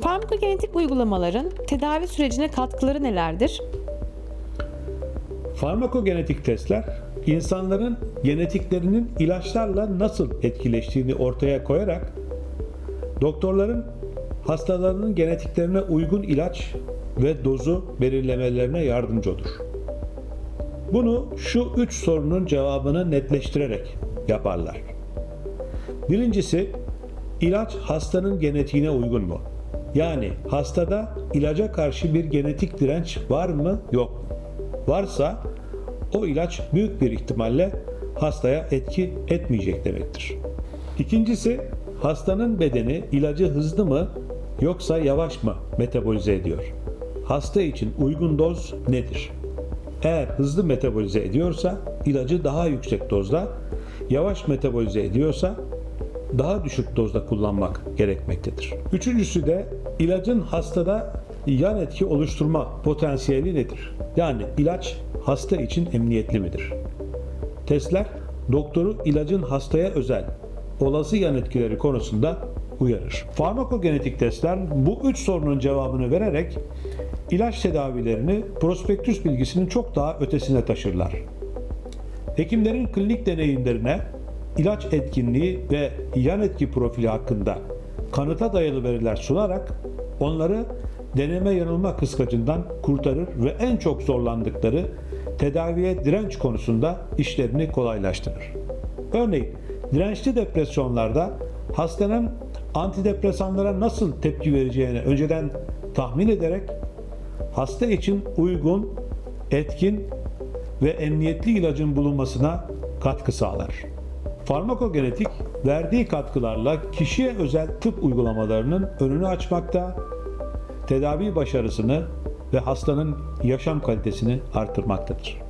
Farmakogenetik uygulamaların tedavi sürecine katkıları nelerdir? Farmakogenetik testler insanların genetiklerinin ilaçlarla nasıl etkileştiğini ortaya koyarak doktorların hastalarının genetiklerine uygun ilaç ve dozu belirlemelerine yardımcı olur. Bunu şu üç sorunun cevabını netleştirerek yaparlar. Birincisi, ilaç hastanın genetiğine uygun mu? Yani hastada ilaca karşı bir genetik direnç var mı yok mu? Varsa o ilaç büyük bir ihtimalle hastaya etki etmeyecek demektir. İkincisi, hastanın bedeni ilacı hızlı mı yoksa yavaş mı metabolize ediyor? Hasta için uygun doz nedir? Eğer hızlı metabolize ediyorsa ilacı daha yüksek dozda, yavaş metabolize ediyorsa daha düşük dozda kullanmak gerekmektedir. Üçüncüsü de ilacın hastada yan etki oluşturma potansiyeli nedir? Yani ilaç hasta için emniyetli midir? Testler doktoru ilacın hastaya özel olası yan etkileri konusunda uyarır. Farmakogenetik testler bu üç sorunun cevabını vererek ilaç tedavilerini prospektüs bilgisinin çok daha ötesine taşırlar. Hekimlerin klinik deneyimlerine ilaç etkinliği ve yan etki profili hakkında kanıta dayalı veriler sunarak onları deneme yanılma kıskacından kurtarır ve en çok zorlandıkları tedaviye direnç konusunda işlerini kolaylaştırır. Örneğin dirençli depresyonlarda hastanın antidepresanlara nasıl tepki vereceğini önceden tahmin ederek hasta için uygun, etkin ve emniyetli ilacın bulunmasına katkı sağlar. Farmakogenetik verdiği katkılarla kişiye özel tıp uygulamalarının önünü açmakta, tedavi başarısını ve hastanın yaşam kalitesini artırmaktadır.